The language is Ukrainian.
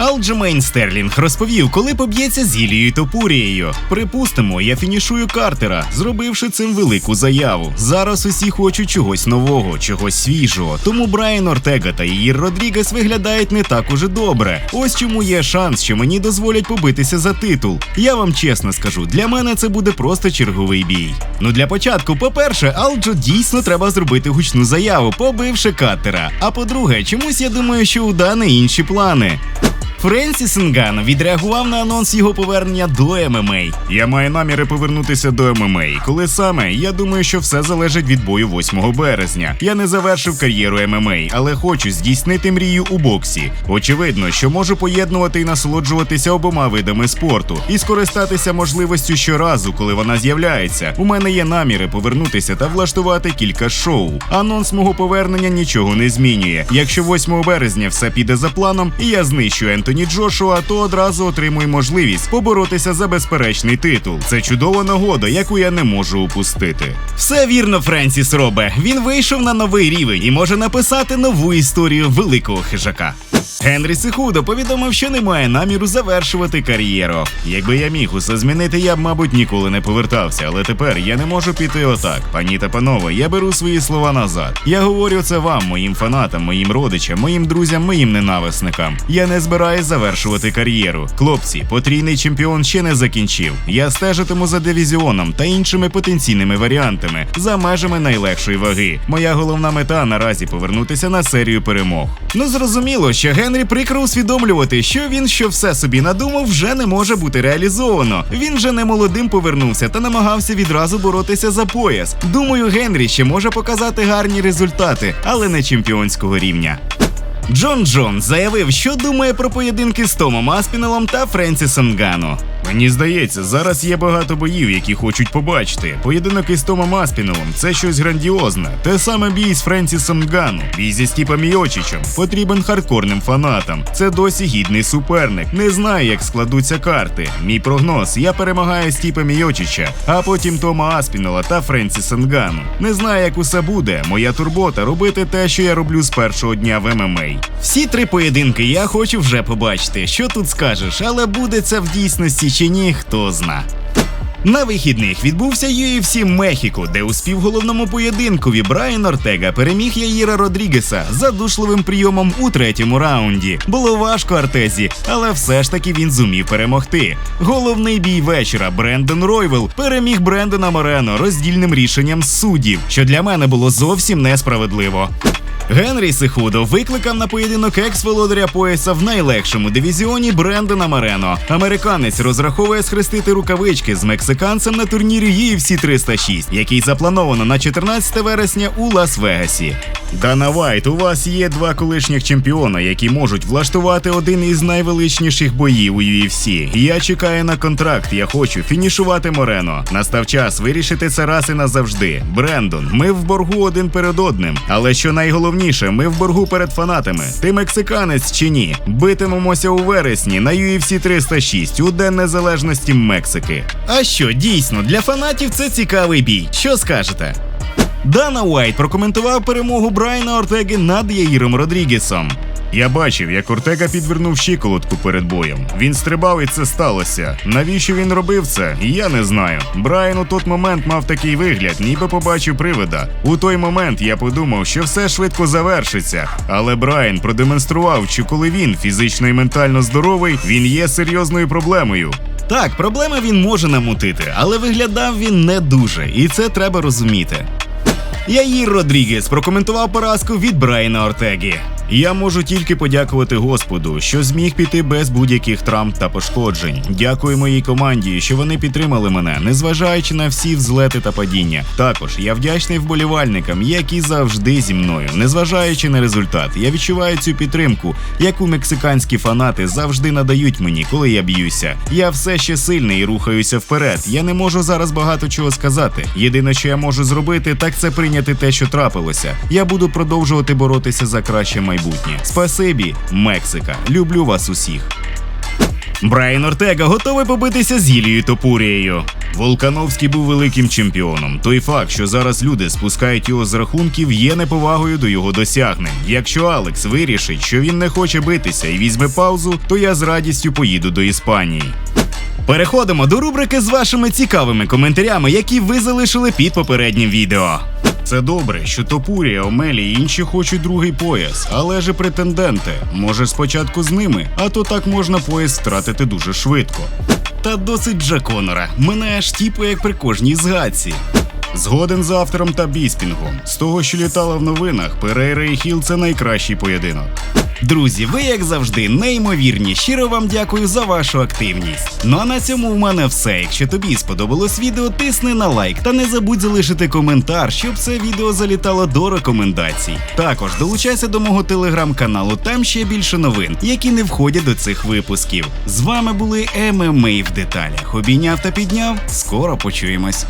Алджемейн Стерлінг розповів, коли поб'ється з Ілією Топурією. Припустимо, я фінішую Картера, зробивши цим велику заяву. Зараз усі хочуть чогось нового, чогось свіжого. Тому Брайан Ортега та Іїр Родрігес виглядають не так уже добре. Ось чому є шанс, що мені дозволять побитися за титул. Я вам чесно скажу, для мене це буде просто черговий бій. Ну для початку, по-перше, Алджо дійсно треба зробити гучну заяву, побивши Картера. А по-друге, чомусь я думаю, що у Дани інші плани. Френсіс Нганно відреагував на анонс його повернення до ММА. Я маю наміри повернутися до ММА. Коли саме, я думаю, що все залежить від бою 8 березня. Я не завершив кар'єру ММА, але хочу здійснити мрію у боксі. Очевидно, що можу поєднувати і насолоджуватися обома видами спорту і скористатися можливістю щоразу, коли вона з'являється. У мене є наміри повернутися та влаштувати кілька шоу. Анонс мого повернення нічого не змінює. Якщо 8 березня все піде за планом, і я знищу Ентоні Джошуа, то одразу отримує можливість поборотися за безперечний титул. Це чудова нагода, яку я не можу упустити. Все вірно, Френсіс робе. Він вийшов на новий рівень і може написати нову історію великого хижака. Генрі Сихудо повідомив, що не має наміру завершувати кар'єру. Якби я міг усе змінити, я б, мабуть, ніколи не повертався, але тепер я не можу піти отак. Пані та панове, я беру свої слова назад. Я говорю це вам, моїм фанатам, моїм родичам, моїм друзям, моїм ненависникам. Я не збираюсь завершувати кар'єру. Хлопці, потрійний чемпіон ще не закінчив. Я стежитиму за дивізіоном та іншими потенційними варіантами за межами найлегшої ваги. Моя головна мета наразі повернутися на серію перемог. Ну зрозуміло, що Генрі прикро усвідомлювати, що він що все собі надумав, вже не може бути реалізовано. Він вже не молодим повернувся та намагався відразу боротися за пояс. Думаю, Генрі ще може показати гарні результати, але не чемпіонського рівня. Джон Джон заявив, що думає про поєдинки з Томом Аспінелом та Френсісом Гану. Мені здається, зараз є багато боїв, які хочуть побачити. Поєдинок із Томом Аспінелом це щось грандіозне. Те саме бій з Френсісом Гану, бій зі Стіпом Йочичем. Потрібен хардкорним фанатам. Це досі гідний суперник. Не знаю, як складуться карти. Мій прогноз: я перемагаю Стіпа Мійочича, а потім Тома Аспінела та Френсіса Нгану. Не знаю, як усе буде. Моя турбота робити те, що я роблю з першого дня в ММА. Всі три поєдинки я хочу вже побачити. Що тут скажеш, але буде це в дійсності чи ні, хто зна. На вихідних відбувся UFC Мехіко, де у співголовному поєдинкові Брайан Ортега переміг Яїра Родрігеса задушливим прийомом у третьому раунді. Було важко Артезі, але все ж таки він зумів перемогти. Головний бій вечора Брендон Ройвел переміг Брендона Морено роздільним рішенням суддів, що для мене було зовсім несправедливо. Генрі Сихудо викликав на поєдинок екс-володаря пояса в найлегшому дивізіоні Брендона Марено. Американець розраховує схрестити рукавички з мексиканцем на турнірі UFC 306, який заплановано на 14 вересня у Лас-Вегасі. Дана Вайт, у вас є два колишніх чемпіона, які можуть влаштувати один із найвеличніших боїв у UFC. Я чекаю на контракт. Я хочу фінішувати Морено. Настав час вирішити це раз і назавжди. Брендон, ми в боргу один перед одним. Але що найголовніше, ми в боргу перед фанатами. Ти мексиканець чи ні? Битимемося у вересні на UFC 306 у День Незалежності Мексики. А що дійсно для фанатів це цікавий бій? Що скажете? Дана Уайт прокоментував перемогу Брайана Ортеги над Яїром Родрігесом. Я бачив, як Ортега підвернув щиколотку перед боєм. Він стрибав і це сталося. Навіщо він робив це? Я не знаю. Брайан у той момент мав такий вигляд, ніби побачив привида. У той момент я подумав, що все швидко завершиться. Але Брайан продемонстрував, що коли він фізично і ментально здоровий, він є серйозною проблемою. Так, проблеми він може намутити, але виглядав він не дуже, і це треба розуміти. Яїр Родрігес прокоментував поразку від Брайана Ортеги. Я можу тільки подякувати Господу, що зміг піти без будь-яких травм та пошкоджень. Дякую моїй команді, що вони підтримали мене, незважаючи на всі взлети та падіння. Також я вдячний вболівальникам, які завжди зі мною, незважаючи на результат. Я відчуваю цю підтримку, яку мексиканські фанати завжди надають мені, коли я б'юся. Я все ще сильний і рухаюся вперед. Я не можу зараз багато чого сказати. Єдине, що я можу зробити, так це прийняти те, що трапилося. Я буду продовжувати боротися за краще майбутнє. Спасибі, Мексика. Люблю вас усіх. Брайан Ортега готовий побитися з Гілією Топурією. Волкановський був великим чемпіоном. Той факт, що зараз люди спускають його з рахунків, є неповагою до його досягнень. Якщо Алекс вирішить, що він не хоче битися і візьме паузу, то я з радістю поїду до Іспанії. Переходимо до рубрики з вашими цікавими коментарями, які ви залишили під попереднім відео. Це добре, що Топурі, Омелі і інші хочуть другий пояс, але ж претенденти. Може спочатку з ними, а то так можна пояс втратити дуже швидко. Та досить Джа Конора. Мене аж тіпо як при кожній згадці. Згоден з автором та Біспінгом. З того, що літало в новинах, Перейра і Хіл це найкращий поєдинок. Друзі, ви як завжди неймовірні. Щиро вам дякую за вашу активність. Ну а на цьому в мене все. Якщо тобі сподобалось відео, тисни на лайк та не забудь залишити коментар, щоб це відео залітало до рекомендацій. Також долучайся до мого телеграм-каналу, там ще більше новин, які не входять до цих випусків. З вами були ММА в деталях. Обійняв та підняв. Скоро почуємось.